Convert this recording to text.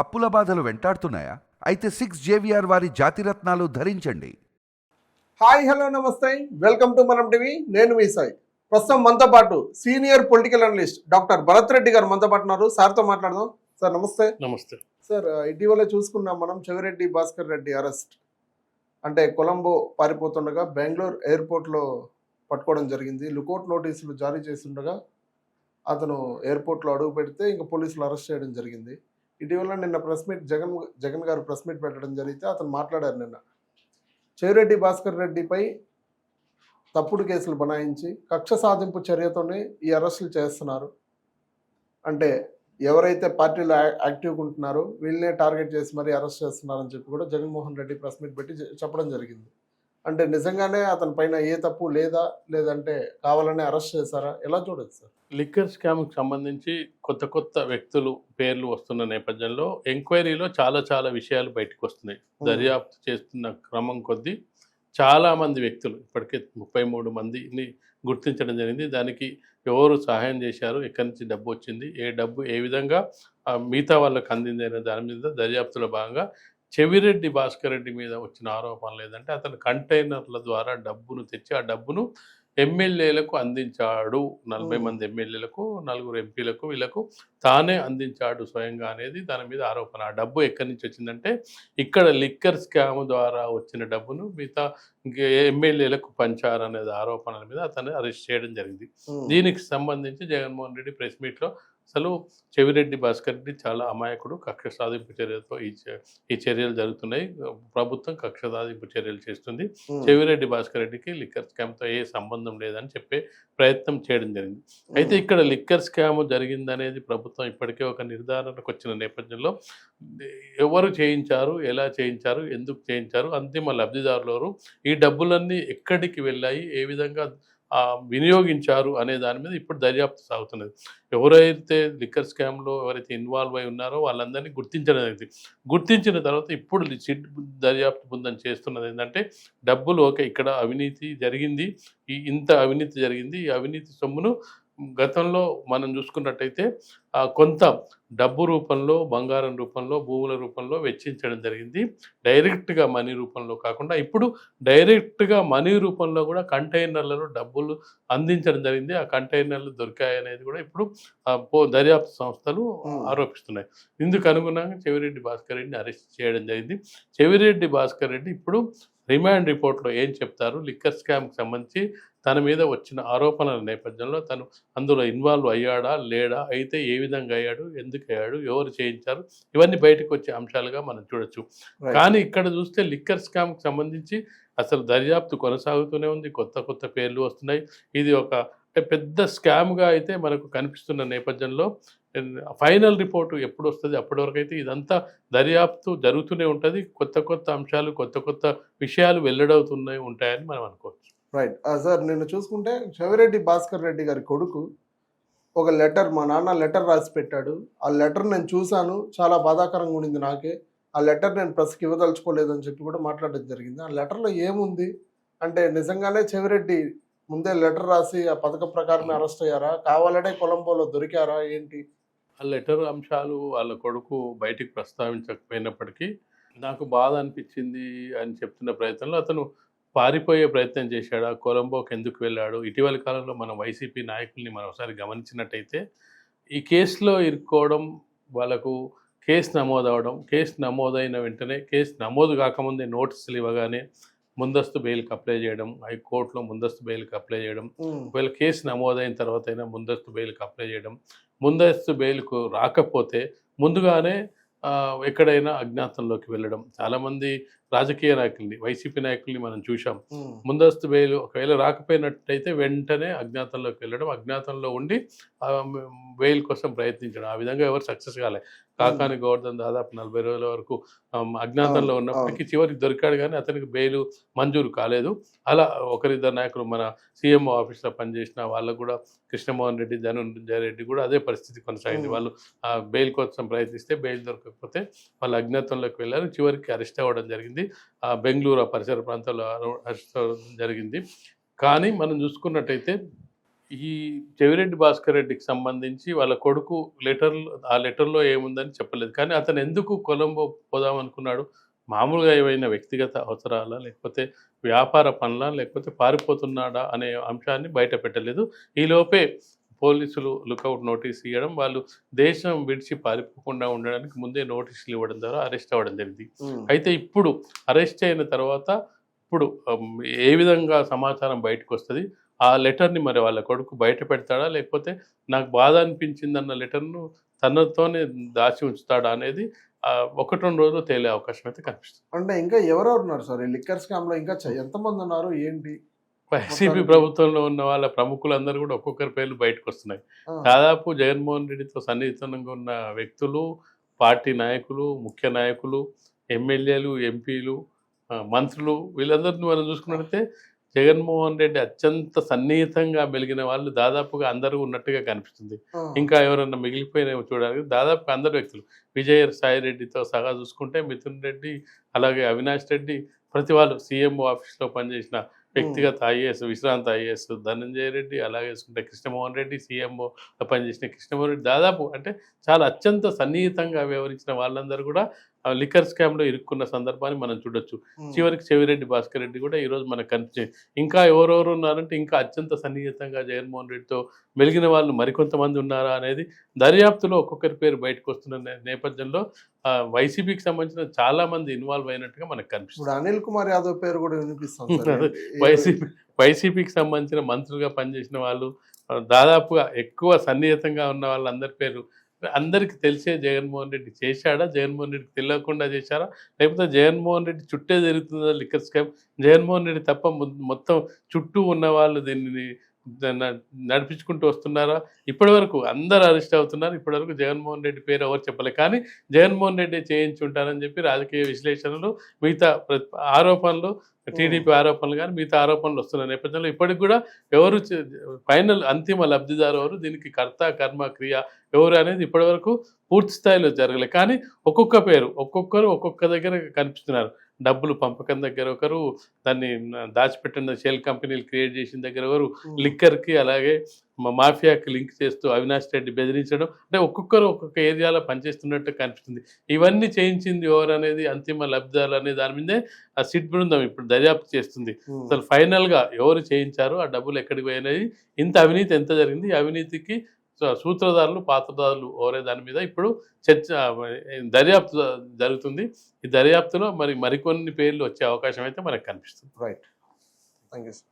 అప్పుల బాధలు వెంటాడుతున్నాయా? అయితే సిక్స్ జేవిఆర్ వారి జాతిరత్నాలు ధరించండి. హాయ్ హలో నమస్తే. వెల్కమ్ టు మనం టీవీ నేను మీ సాయి. ప్రస్తుతం మనతో పాటు senior political analyst doctor Bharat Reddy గారు మనతో పాటు ఉన్నారు. సార్తో మాట్లాడదాం. సార్ నమస్తే. నమస్తే. సార్ ఇటీవల చూసుకున్నాం మనం చెవిరెడ్డి భాస్కర్ రెడ్డి అరెస్ట్. అంటే కొలంబో పారిపోతుండగా బెంగళూరు ఎయిర్పోర్ట్లో పట్టుకోవడం జరిగింది. లుకౌట్ నోటీసులు జారీ చేస్తుండగా అతను ఎయిర్పోర్ట్లో అడుగు పెడితే ఇంకా పోలీసులు అరెస్ట్ చేయడం జరిగింది. ఇటీవల నిన్న ప్రెస్ మీట్ జగన్ జగన్ గారు ప్రెస్ మీట్ పెట్టడం జరిగితే అతను మాట్లాడారు నిన్న. చెవిరెడ్డి భాస్కర్ రెడ్డిపై తప్పుడు కేసులు బనాయించి కక్ష సాధింపు చర్యతోనే ఈ అరెస్టులు చేస్తున్నారు. అంటే ఎవరైతే పార్టీలో యాక్టివ్గా ఉంటున్నారో వీళ్ళనే టార్గెట్ చేసి మరీ అరెస్ట్ చేస్తున్నారని చెప్పి కూడా జగన్మోహన్ రెడ్డి ప్రెస్ మీట్ పెట్టి చెప్పడం జరిగింది. అంటే నిజంగానే అతని పైన ఏ తప్పు లేదా లేదంటే కావాలనే అరెస్ట్ చేశారా? ఎలా చూడొచ్చు సార్? లిక్కర్ స్కామ్కి సంబంధించి కొత్త కొత్త వ్యక్తులు పేర్లు వస్తున్న నేపథ్యంలో ఎంక్వైరీలో చాలా చాలా విషయాలు బయటకు వస్తున్నాయి. దర్యాప్తు చేస్తున్న క్రమం కొద్దీ చాలా మంది వ్యక్తులు ఇప్పటికే ముప్పై మూడు మందిని గుర్తించడం జరిగింది. దానికి ఎవరు సహాయం చేశారు ఎక్కడి నుంచి డబ్బు వచ్చింది ఏ డబ్బు ఏ విధంగా మిగతా వాళ్ళకి అందింది అనే దాని మీద దర్యాప్తులో భాగంగా చెవిరెడ్డి భాస్కర్ రెడ్డి మీద వచ్చిన ఆరోపణలు ఏదంటే అతను కంటైనర్ల ద్వారా డబ్బును తెచ్చి ఆ డబ్బును ఎమ్మెల్యేలకు అందించాడు. నలభై. మంది ఎమ్మెల్యేలకు నలుగురు ఎంపీలకు వీళ్ళకు తానే అందించాడు స్వయంగా అనేది దాని మీద ఆరోపణ. ఆ డబ్బు ఎక్కడి నుంచి వచ్చిందంటే ఇక్కడ లిక్కర్ స్కామ్ ద్వారా వచ్చిన డబ్బును మిగతా ఎమ్మెల్యేలకు పంచారు అనేది ఆరోపణల మీద అతన్ని అరెస్ట్ చేయడం జరిగింది. దీనికి సంబంధించి జగన్మోహన్ రెడ్డి ప్రెస్ మీట్లో అసలు చెవిరెడ్డి భాస్కర్ రెడ్డి చాలా అమాయకుడు కక్ష సాధింపు చర్యలతో ఈ ఈ చర్యలు జరుగుతున్నాయి. ప్రభుత్వం కక్ష సాధింపు చర్యలు చేస్తుంది. చెవిరెడ్డి భాస్కర్ రెడ్డికి లిక్కర్ స్కామ్తో ఏ సంబంధం లేదని చెప్పే ప్రయత్నం చేయడం జరిగింది. అయితే ఇక్కడ లిక్కర్ స్కామ్ జరిగిందనేది ప్రభుత్వం ఇప్పటికే ఒక నిర్ధారణకు వచ్చిన నేపథ్యంలో ఎవరు చేయించారు ఎలా చేయించారు ఎందుకు చేయించారు అంతిమ లబ్ధిదారులు ఈ డబ్బులన్నీ ఎక్కడికి వెళ్ళాయి ఏ విధంగా వినియోగించారు అనే దాని మీద ఇప్పుడు దర్యాప్తు సాగుతున్నది. ఎవరైతే లిక్కర్ స్కామ్లో ఎవరైతే ఇన్వాల్వ్ అయి ఉన్నారో వాళ్ళందరినీ గుర్తించడం జరిగింది గుర్తించిన తర్వాత ఇప్పుడు సిట్ దర్యాప్తు బృందం చేస్తున్నది ఏంటంటే డబ్బులు ఓకే ఇక్కడ అవినీతి జరిగింది ఈ ఇంత అవినీతి జరిగింది ఈ అవినీతి సొమ్మును గతంలో మనం చూసుకున్నట్టయితే కొంత డబ్బు రూపంలో బంగారం రూపంలో భూముల రూపంలో వెచ్చించడం జరిగింది. డైరెక్ట్గా మనీ రూపంలో కాకుండా ఇప్పుడు డైరెక్ట్గా మనీ రూపంలో కూడా కంటైనర్లలో డబ్బులు అందించడం జరిగింది. ఆ కంటైనర్లు దొరికాయి అనేది కూడా ఇప్పుడు దర్యాప్తు సంస్థలు. ఆరోపిస్తున్నాయి. ఇందుకు అనుగుణంగా చెవిరెడ్డి భాస్కర్ రెడ్డిని అరెస్ట్ చేయడం జరిగింది. చెవిరెడ్డి భాస్కర్ రెడ్డి ఇప్పుడు రిమాండ్ రిపోర్ట్లో ఏం చెప్తారు? లిక్కర్ స్కామ్కి సంబంధించి తన మీద వచ్చిన ఆరోపణల నేపథ్యంలో తను అందులో ఇన్వాల్వ్ అయ్యాడా? లేడా? అయితే ఏ విధంగా అయ్యాడు? ఎందుకు అయ్యాడు? ఎవరు చేయించారు? ఇవన్నీ బయటకు వచ్చే అంశాలుగా మనం చూడొచ్చు. కానీ ఇక్కడ చూస్తే లిక్కర్ స్కామ్కి సంబంధించి అసలు దర్యాప్తు కొనసాగుతూనే ఉంది. కొత్త కొత్త పేర్లు వస్తున్నాయి. ఇది ఒక అంటే పెద్ద స్కామ్గా అయితే మనకు కనిపిస్తున్న నేపథ్యంలో ఫైనల్ రిపోర్టు ఎప్పుడు వస్తుంది అప్పటి వరకు అయితే ఇదంతా దర్యాప్తు జరుగుతూనే ఉంటుంది. కొత్త కొత్త అంశాలు కొత్త కొత్త విషయాలు వెల్లడవుతున్నాయి ఉంటాయని మనం అనుకోవచ్చు. రైట్. సార్ నేను చూసుకుంటే చెవిరెడ్డి భాస్కర్ రెడ్డి గారి కొడుకు ఒక లెటర్ మా నాన్న లెటర్ రాసి పెట్టాడు. ఆ లెటర్ నేను చూశాను. చాలా బాధాకరంగా ఉండింది నాకే. ఆ లెటర్ నేను ప్రెస్కి ఇవ్వదలుచుకోలేదని చెప్పి కూడా మాట్లాడడం జరిగింది. ఆ లెటర్లో ఏముంది? అంటే నిజంగానే చెవిరెడ్డి ముందే లెటర్ రాసి ఆ పథకం ప్రకారమే అరెస్ట్ అయ్యారా? కావాలనే కొలంబోలో దొరికారా? ఏంటి? ఆ లెటర్ అంశాలు వాళ్ళ కొడుకు బయటికి ప్రస్తావించకపోయినప్పటికీ నాకు బాధ అనిపించింది అని చెప్తున్న ప్రయత్నంలో అతను పారిపోయే ప్రయత్నం చేశాడు. ఆ కొలంబోకి ఎందుకు వెళ్ళాడు? ఇటీవలి కాలంలో మన వైసీపీ నాయకుల్ని మనం ఒకసారి గమనించినట్టయితే ఈ కేసులో ఇరుక్కోవడం వాళ్ళకు కేసు నమోదు అవడం కేసు నమోదైన వెంటనే కేసు నమోదు కాకముందే నోటీసులు ఇవ్వగానే ముందస్తు బెయిల్కి అప్లై చేయడం హైకోర్టులో ముందస్తు బెయిల్కి అప్లై చేయడం ఒకవేళ కేసు నమోదైన తర్వాత అయినా ముందస్తు బెయిల్కి అప్లై చేయడం. ముందస్తు బెయిల్కు రాకపోతే ముందుగానే ఎక్కడైనా అజ్ఞాతంలోకి వెళ్ళడం. చాలామంది రాజకీయ నాయకుల్ని వైసీపీ నాయకుల్ని మనం చూసాం ముందస్తు బెయిల్ ఒకవేళ రాకపోయినట్టయితే వెంటనే అజ్ఞాతంలోకి వెళ్ళడం అజ్ఞాతంలో ఉండి బెయిల్ కోసం ప్రయత్నించడం. ఆ విధంగా ఎవరు సక్సెస్ కాలే. కాకాని గోవర్ధన్ దాదాపు నలభై రోజుల వరకు అజ్ఞాతంలో ఉన్నప్పటికీ చివరికి దొరికాడు కానీ అతనికి బెయిల్ మంజూరు కాలేదు. అలా ఒకరిద్దరు నాయకులు మన సీఎం ఆఫీస్లో పనిచేసిన వాళ్ళకు కూడా కృష్ణమోహన్ రెడ్డి ధనంజయ రెడ్డి కూడా అదే పరిస్థితి కొనసాగింది. వాళ్ళు బెయిల్ కోసం ప్రయత్నిస్తే బెయిల్ దొరకకపోతే వాళ్ళు అజ్ఞాతంలోకి వెళ్ళారు. చివరికి అరెస్ట్ అవ్వడం జరిగింది. ఆ బెంగళూరు ఆ పరిసర ప్రాంతాల్లో జరిగింది. కానీ మనం చూసుకున్నట్టయితే ఈ చెవిరెడ్డి భాస్కర్ రెడ్డికి సంబంధించి వాళ్ళ కొడుకు లెటర్ ఆ లెటర్లో ఏముందని చెప్పలేదు. కానీ అతను ఎందుకు కొలంబో పోదాం అనుకున్నాడు? మామూలుగా ఏమైనా వ్యక్తిగత అవసరాలా? లేకపోతే వ్యాపార పనులా? లేకపోతే పారిపోతున్నాడా? అనే అంశాన్ని బయట పెట్టలేదు. ఈలోపే పోలీసులు లుకౌట్ నోటీస్ ఇవ్వడం వాళ్ళు దేశం విడిచి పారిపోకుండా ఉండడానికి ముందే నోటీసులు ఇవ్వడం ద్వారా అరెస్ట్ అవ్వడం జరిగింది. అయితే ఇప్పుడు అరెస్ట్ అయిన తర్వాత ఇప్పుడు ఏ విధంగా సమాచారం బయటకు వస్తుంది ఆ లెటర్ని మరి వాళ్ళ కొడుకు బయట పెడతాడా? లేకపోతే నాకు బాధ అనిపించింది అన్న లెటర్ను తనతోనే దాచి ఉంచుతాడా అనేది ఒకటి రెండు రోజులు తేలే అవకాశం అయితే కనిపిస్తుంది. అంటే ఇంకా ఎవరెవరు ఉన్నారు సార్? ఈ లిక్కర్ స్కామ్లో ఇంకా ఎంతమంది ఉన్నారు? ఏంటి? వైసీపీ ప్రభుత్వంలో ఉన్న వాళ్ళ ప్రముఖులందరూ కూడా ఒక్కొక్కరి పేర్లు బయటకు వస్తున్నాయి దాదాపు జగన్మోహన్ రెడ్డితో సన్నిహితంగా ఉన్న వ్యక్తులు పార్టీ నాయకులు ముఖ్య నాయకులు ఎమ్మెల్యేలు ఎంపీలు మంత్రులు వీళ్ళందరిని మనం చూసుకున్నట్లయితే జగన్మోహన్ రెడ్డి అత్యంత సన్నిహితంగా మెలిగిన వాళ్ళు దాదాపుగా అందరూ ఉన్నట్టుగా కనిపిస్తుంది. ఇంకా ఎవరన్నా మిగిలిపోయినవి చూడడానికి దాదాపు అందరు వ్యక్తులు. విజయ సాయి రెడ్డితో సహా చూసుకుంటే మిథున్ రెడ్డి అలాగే అవినాష్ రెడ్డి ప్రతి వాళ్ళు సీఎంఓ ఆఫీస్లో పనిచేసిన వ్యక్తిగత ఐఏఎస్ విశ్రాంత ఐఏఎస్ ధనంజయ రెడ్డి అలాగే చూసుకుంటే కృష్ణమోహన్ రెడ్డి సీఎంఓ పనిచేసిన కృష్ణమోహన్ రెడ్డి దాదాపు అంటే చాలా అత్యంత సన్నిహితంగా వ్యవహరించిన వాళ్ళందరూ కూడా ఆ లిక్కర్ స్కామ్లో ఇరుక్కున్న సందర్భాన్ని మనం చూడొచ్చు. చివరికి చెవిరెడ్డి భాస్కర్ రెడ్డి కూడా ఈరోజు మనకు కనిపించింది ఇంకా ఎవరెవరు ఉన్నారంటే ఇంకా అత్యంత సన్నిహితంగా జగన్మోహన్ రెడ్డితో మెలిగిన వాళ్ళు మరికొంతమంది ఉన్నారా అనేది దర్యాప్తులో ఒక్కొక్కరి పేరు బయటకు వస్తున్న నేపథ్యంలో వైసీపీకి సంబంధించిన చాలా మంది ఇన్వాల్వ్ అయినట్టుగా మనకు కనిపిస్తుంది ఇప్పుడు అనిల్ కుమార్ యాదవ్ పేరు కూడా వినిపిస్తుంది. వైసీపీ వైసీపీకి సంబంధించిన మంత్రులుగా పనిచేసిన వాళ్ళు దాదాపుగా ఎక్కువ సన్నిహితంగా ఉన్న వాళ్ళందరి పేరు అందరికీ తెలిసే జగన్మోహన్ రెడ్డి చేశాడా? జగన్మోహన్ రెడ్డికి తెలియకుండా చేశారా? లేకపోతే జగన్మోహన్ రెడ్డి చుట్టే జరుగుతుందా లిక్కర్ స్కామ్? జగన్మోహన్ రెడ్డి తప్ప మొత్తం చుట్టూ ఉన్న వాళ్ళు దీన్ని నడిపించుకుంటూ వస్తున్నారా? ఇప్పటి వరకు అందరు అరెస్ట్ అవుతున్నారు. ఇప్పటి వరకు జగన్మోహన్ రెడ్డి పేరు ఎవరు చెప్పలే. కానీ జగన్మోహన్ రెడ్డి చేయించి ఉంటారని చెప్పి రాజకీయ విశ్లేషణలు మిగతా ఆరోపణలు టీడీపీ ఆరోపణలు కానీ మిగతా ఆరోపణలు వస్తున్న నేపథ్యంలో ఇప్పటికి కూడా ఎవరు ఫైనల్ అంతిమ లబ్ధిదారు ఎవరు? దీనికి కర్త కర్మ క్రియ ఎవరు అనేది ఇప్పటివరకు పూర్తి స్థాయిలో జరగలే. కానీ ఒక్కొక్క పేరు ఒక్కొక్కరు ఒక్కొక్క దగ్గర కనిపిస్తున్నారు. డబ్బులు పంపకం దగ్గర ఒకరు దాన్ని దాచిపెట్టిన షెల్ కంపెనీలు క్రియేట్ చేసిన దగ్గర ఒకరు. లిక్కర్కి అలాగే మా- మాఫియాకి లింక్ చేస్తూ అవినాష్ రెడ్డి బెదిరించడం అంటే ఒక్కొక్కరు ఒక్కొక్క ఏరియాలో పనిచేస్తున్నట్టు కనిపిస్తుంది ఇవన్నీ చేయించింది ఎవరు అనేది అంతిమ లబ్ధాలు అనే దాని మీదే ఆ సిట్ బృందం ఇప్పుడు దర్యాప్తు చేస్తుంది. అసలు ఫైనల్గా ఎవరు చేయించారు ఆ డబ్బులు ఎక్కడికి పోయినాయి ఇంత అవినీతి ఎంత జరిగింది అవినీతికి సూత్రధారులు పాత్రధారులు ఎవరే దాని మీద ఇప్పుడు చర్చ దర్యాప్తు జరుగుతుంది. ఈ దర్యాప్తులో మరి మరికొన్ని పేర్లు వచ్చే అవకాశం అయితే మనకు కనిపిస్తుంది. Right thank you sir